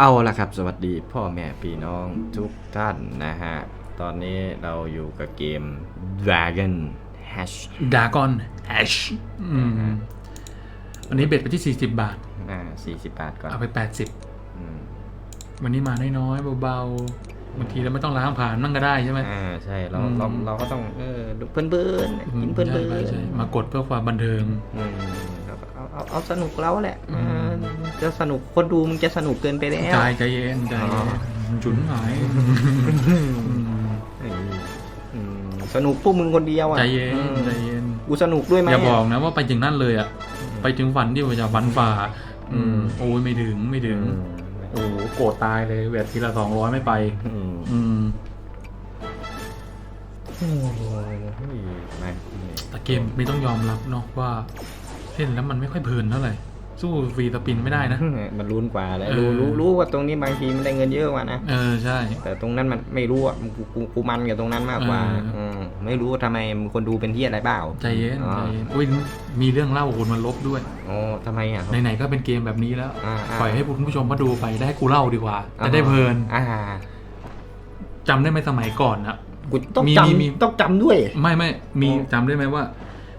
เอาละครับ สวัสดีพ่อแม่พี่น้องทุกท่านนะฮะ ตอนนี้เราอยู่กับเกม Dragon Hash ดากอนแอชวันนี้เบ็ดไปที่ 40 บาท อ่า40 บาทก่อนเอาไป อืม80 วันนี้มาน้อยๆเบาๆบางทีเราไม่ต้องล้างผ่านมั่งก็ได้ใช่ไหม อ่าใช่เราอืมเราเราก็ต้องเออดูเพื่อนเพื่อนๆกินเพื่อนใช่เพื่อนใช่ใช่มากดเพื่อความบันเทิง อืมแล้วก็เอาเอาเอาสนุกเราแหละอืม เออ จะสนุกคนดูมึงจะสนุกเกินไปแล้วใจใจเย็นใจเย็นจุนหายเอออืมสนุกพวกมึงคนเดียวอะใจเย็นอืมใจเย็นกูสนุกด้วยไหมอย่าบอกนะว่าไปถึงนั่นเลยอะไปถึงฝันที่ว่าจะฝันฝ่าอืมโอ้ยไม่ถึงไม่ถึอืงมโอ้โหโกรธตายเลยเวททีละสองร้อยไม่ไป อืมอืมโอ้โหไม่แต่เกมไม่ต้องยอมรับเนาะว่าเล่นแล้วมันไม่ค่อยเพลินเท่าไหร่ สู้ฟรีสปินไม่ได้นะ มันรุนกว่าแล้วเออรู้รู้รู้ว่าตรงนี้บางทีมันได้เงินเยอะกว่านะเออใช่ แต่ตรงนั้นมันไม่รู้อะกูกูกูมันกับตรงนั้นมากกว่าเออมไม่รู้ว่าทำไมมึงคนดูเป็นที่อะไรเปล่าใจเย็นอ๋อใจเย็นอุ้ยมีเรื่องเล่าคุณมันลบด้วยอ๋อทำไมอะไหนๆก็เป็นเกมแบบนี้แล้วอ่าาปล่อยให้คุณผู้ชมมาดูไปได้กูเล่าดีกว่าจะได้เพลินอ่าจำได้ไหมสมัยก่อนนะกูต้องมีจมีมีำต้องจำด้วย ไม่ไม่มีอ๋อจำได้ไหมว่า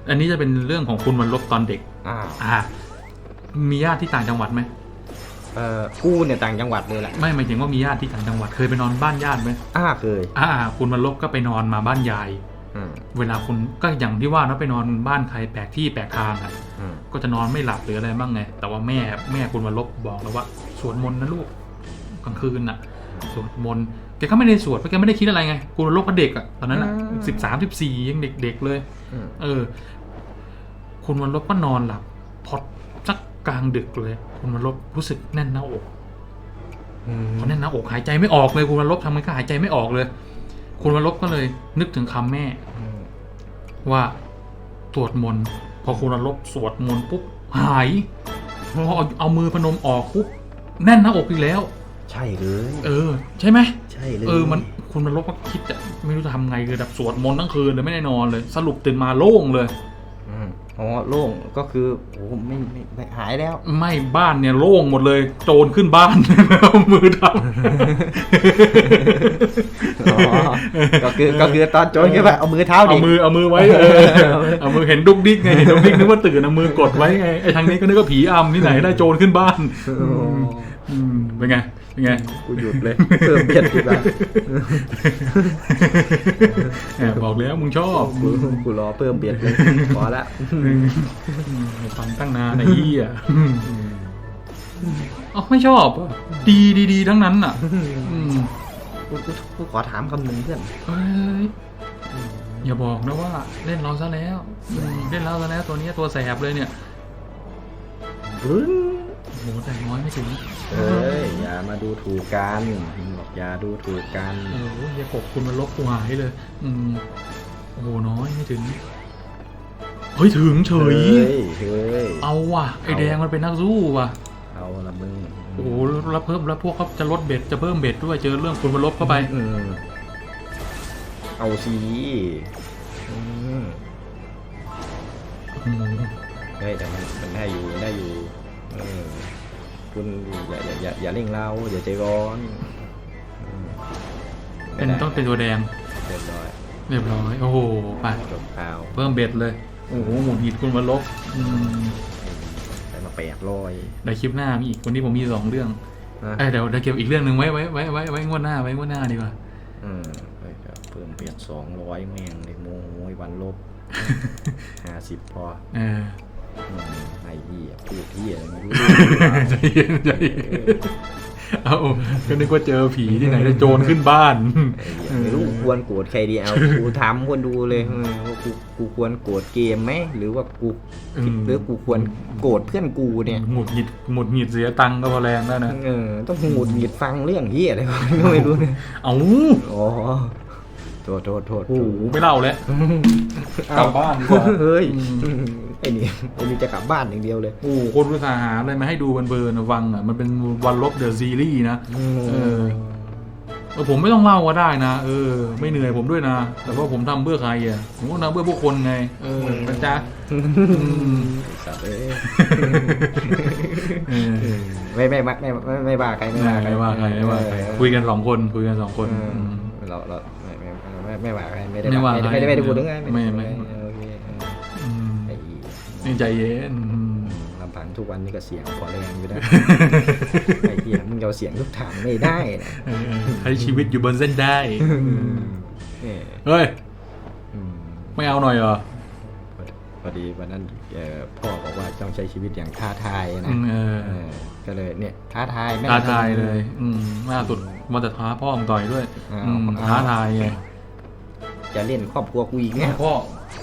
อันนี้จะเป็นเรื่องของคุณวันลบตอนเด็ก อ่าอ่า มีญาติที่ต่างจังหวัดไหมเอ่อกูเนี่ยต่างจังหวัดเลยแหละไม่หมายถึงว่ามีญาติที่ต่างจังหวัดเคยไปนอนบ้านญาติไหมอ่าเคยอ่า คุณวันลบก็ไปนอนมาบ้านยาย อืมเวลาคุณก็อย่างที่ว่านะไปนอนบ้านใครแปลกที่แปลกทางอะ อืมก็จะนอนไม่หลับหรืออะไรบ้างไง แต่ว่าแม่แม่คุณวันลบบอกแล้วว่าสวดมนต์นะลูกกลางคืนน่ะสวดมนต์แกก็ไม่ได้สวดเพราะแกไม่ได้คิดอะไรไงคุณวันลบก็เด็กอะตอนนั้นอะสิบสามสิบสี่ยังเด็กๆเลย อืมเออ คุณวันลบก็นอนหลับ พอสั กกลางดึกเลย คุณวันลบรู้สึกแน่นหน้าอกอืมพอแน่นหน้าอกหายใจไม่ออกเลยคุณวันลบทำไงก็หายใจไม่ออกเลย คุณวันลบก็เลย นึกถึงคำแม่อืมว่าสวดมนต์พอคุณวันลบสวดมนต์ปุ๊บหายพอเอาเอามือพนมออกปุ๊บแน่นหน้าอกอีกแล้ว ใช่เลยเออ ใช่ไหมใช่เลยเออมันคุณมันลบก็คิดจะไม่รู้จะทำไงคือแบบสวดมนต์ทั้งคืนเลยไม่ได้นอนเลย สรุปตื่นมาโล่งเลย อืมอ๋อโล่งก็คือโอ้โหไม่ไม่ไม่หายแล้ว ไม่บ้านเนี่ยโล่งหมดเลย โจรขึ้นบ้านเอามือทอ๋อก็คือก็คือตอนโจรก็แบบเอามือเท้าำเอาดิ มือเอามือไว้เออเอามือเห็นดุกดิกไงเห็นดุกดิกนึกว่าตื่นเอามือกดไว้ไงไอ้ทางนี้ก็นึกว่าผีอำที่ไหนได้โจรขึ้นบ้านโอ้อืมเป็นไง เป็นไงกูหยุดเลยเพิ่มเบียดดีกว่าแอบบอกแล้วมึงชอบกูกูรอเพิ่มเบียดเลยพอละอืมฟังตั้งนานไอ้เหี้ยอ๋อไม่ชอบอะดีดีดีทั้งนั้นอะอืมกูกูกูขอถามคำหนึ่งเพื่อนเฮ้ยอย่าบอกนะว่าเล่นเราซะแล้วอืมเล่นเราซะแล้วตัวเนี้ยตัวแสบเลยเนี่ยบึ้ง โอ้โหแต่น้อยไม่ถึงเอ้ยอย่ามาดูถูกกันบอกอย่าดูถูกกันโอ้โหอย่ากบคุณมันลบกูหายเลย อืมโอ้โหน้อยไม่ถึง เฮ้ยถึงเฉยเฮ้ยเฮ้ยเอาว่ะไอแดงมันเป็นนักสู้ว่ะ เอาละมึงโอ้โหแล้วเพิ่มแล้วพวกเขาจะลดเบ็ดจะเพิ่มเบ็ดด้วยเจอเรื่องคุณมันลบเข้าไปอืมเอาสิอืมอืมเฮ้ยแต่มันมันได้อยู่ได้อยู่เออ คุณอย่าอย่าอย่าอย่าเร่งเราอย่าใจร้อนอืมเป็นไม่ได้ต้องเป็นตัวแดงเรียบร้อยเรียบร้อยโอ้โหไปจบข่าวเพิ่มเบ็ดเลยโอ้โหหมุนหิดคุณมันลบอืมใส่มาแปดร้อยเดี๋ยวคลิปหน้ามีอีกวันนี้ผมมีสองเรื่องนะเอ้ยเดี๋ยวเดี๋ยวเก็บอีกเรื่องหนึ่งไว้ไว้ไว้ไว้ไว้งวดหน้าไว้งวดหน้าดีกว่าอืมไปครับเพิ่มเปลี่ยนสองร้อยแม่งเลยโมยวันลบห้าสิบพอเอออืม ไอ้เหี้ยพูดเหี้ยอะไรไม่รู้ใจเย็นใจเย็นเอาก็นึกว่าเจอผีที่ไหนจะโจรขึ้นบ้านไอ้เหี้ยไม่รู้กูควรโกรธใครดีเอากูถามคนดูเลยเออว่ากูกูควรโกรธเกมไหมหรือว่ากูอืมหรือกูควรโกรธเพื่อนกูเนี่ยหงุดหงิดหงุดหงิดเสียตังค์ก็พอแรงแล้วนะเออต้องหงุดหงิดฟังเรื่องเหี้ยอะไรวะก็ไม่รู้เนี่ยเอาอ๋อ โทษโทษโทษโอ้โหไม่เล่าแล้วกลับบ้านดีกว่าเฮ้ยอืมไอ้นี่ไอ้นี่จะกลับบ้านอย่างเดียวเลย โอ้โหคนภาษาหาอะไรมาให้ดูเบิร์นๆนะฟังอะมันเป็นวันลบเดอะซีรีส์นะเอออผมไม่ต้องเล่าก็ได้นะเออ ไม่เหนื่อยผมด้วยนะ แต่ว่าผมทำเพื่อใครอะผมก็ทำเพื่อพวกคนไง เออนะจ๊ะมสัตว์เอ้ยเออไม่ไม่ไม่ไม่ไม่ไม่ว่าใครไม่ว่าใครไม่ว่าใครไม่ว่าใครเออคุยกันสองคนคุยกันสองคนเอออืมเราเรา ไม่ไม่ไม่ไม่ว่าใครไม่ได้ไม่ว่าไม่ได้ใครไม่ได้ไม่ได้พูดถึงไงไม่ด้ไม่พูดถึงงโอเคเอออืมไอ้นี่ใจเย็นอืมลำพังทุกวันนี้ก็เสียงพอแรงอยู่นะไอ้เหี้ยมึงจะเอาเสียงทุกทางไม่ได้นะเออใช้ชีวิตอยู่บนเส้นได้เออเฮ้ยอืมไม่เอาหน่อยเหรอพอดีวันนั้นเอ่อพ่อบอกว่าต้องใช้ชีวิตอย่างท้าทายอืนะมเออเออก็เลยเนี่ยท้าทายแม่ท้าทายเลย อืมล่าสุดมันจะท้าพ่อมึงต่อยด้วยอ้าวอืมอ้าวท้าทายไง จะเล่นครอบครัวกูอีกเนี่ยพ่อ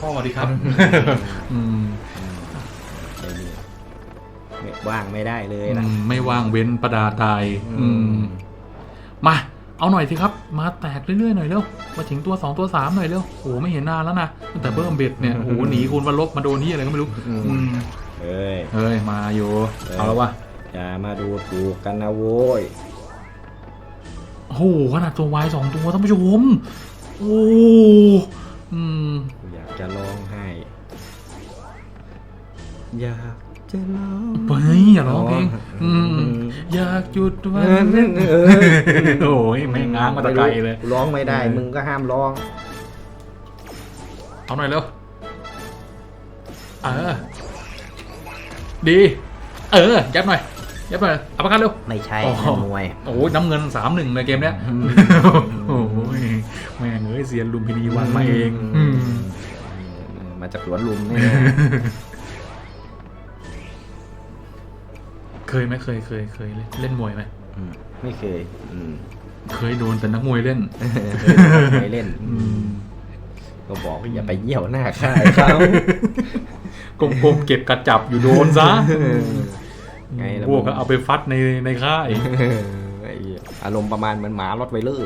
พ่อสวัสดีครับอืมไอ้นี่ไม่ว่างไม่ได้เลยอืนะมไม่ว่างเว้นประดาตาย อืม มา เอาหน่อยสิครับ มาแตกเรื่อยๆหน่อยเร็ว มาถึงตัวสองตัวสามหน่อยเร็วโอ้โหไม่เห็นนานแล้วนะตั้งแต่เบิ้มเบ็ดเนี่ย โอ้โหหนีคุณวันลบมาโดนที่อะไรก็ไม่รู้ อืมเอ้ยเฮ้ย มาอยู่ เอาแล้ววะอย่ามาดูถูกกันนะโว้ยโอ้โหขนาดตัววายสองตัวท่านผู้ชม โอ้อืมกูอยากจะร้องไห้ อยากจะร้องเฮ้ยอย่าร้องเพลงอ๋ออือืมอืมอยากหยุดเอวัอนนั่นเออโอ้ยแม่งง้างมาแตะไกลเลยกูร้องไม่ได้เออมึงก็ห้ามร้อง เอาหน่อยเร็วเออดี เออยับหน่อยยับหน่อยเอาประกันเร็วไม่ใช่อ๋อนักมวยโอ้ยน้ำเงินสามหนึ่งในเกมเนี้ยอืมโอ้ย แม่งเอ้ยเซียนลุมพินีวันมาเองอืมมาจากสวนลุมนี่เคยไหมเคยเคยเคยเล่นเล่นมวยไหมอืมไม่เคย อืมเคยโดนแต่นักมวยเล่น ไม่เล่น อืมก็บอกว่าอย่าไปเยี่ยวหน้าค่ายเขากลมๆเก็บกระจับอยู่โดนซะไงล่ะพวกก็เอาไปฟัดในในค่ายไอ้เหี้ย อารมณ์ประมาณเหมือนหมารถไวเลอร์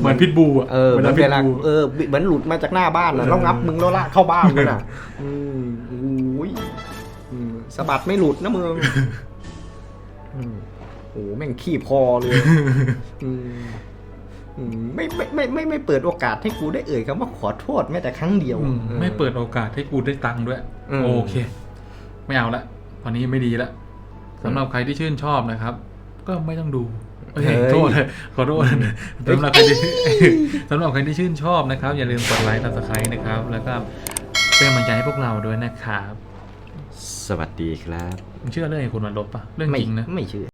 เหมือนพิทบูอะเออเหมือนพิเวทลาบูเออเหมือนหลุดมาจากหน้าบ้านน่ะแล้วงับมึงแล้วลากเข้าบ้านเลยน่ะอืมอุ้ยอืมสะบัดไม่หลุดนะมึงอืมโอ้โหแม่งขี้พอเลยอืมอืมไม่ไม่ไม่ไม่ไม่เปิดโอกาสให้กูได้เอ่ยคำว่าขอโทษแม้แต่ครั้งเดียวอืมไม่เปิดโอกาสให้กูได้ตังค์ด้วยอืมโอเค ไม่เอาละตอนนี้ไม่ดีละสำหรับใครที่ชื่นชอบนะครับ ก็ไม่ต้องดูเอ้ยเฮ้ยโทษขอโทษสำหรับใครที่สำหรับใครที่ชื่นชอบนะครับ อย่าลืมกดไลค์ติดตามนะครับ แล้วก็เป็นกำลังใจให้พวกเราด้วยนะครับ สวัสดีครับมึงเชื่อเรื่องไอ้คนมันลบปะเรื่องจริงนะ ไม่เชื่อ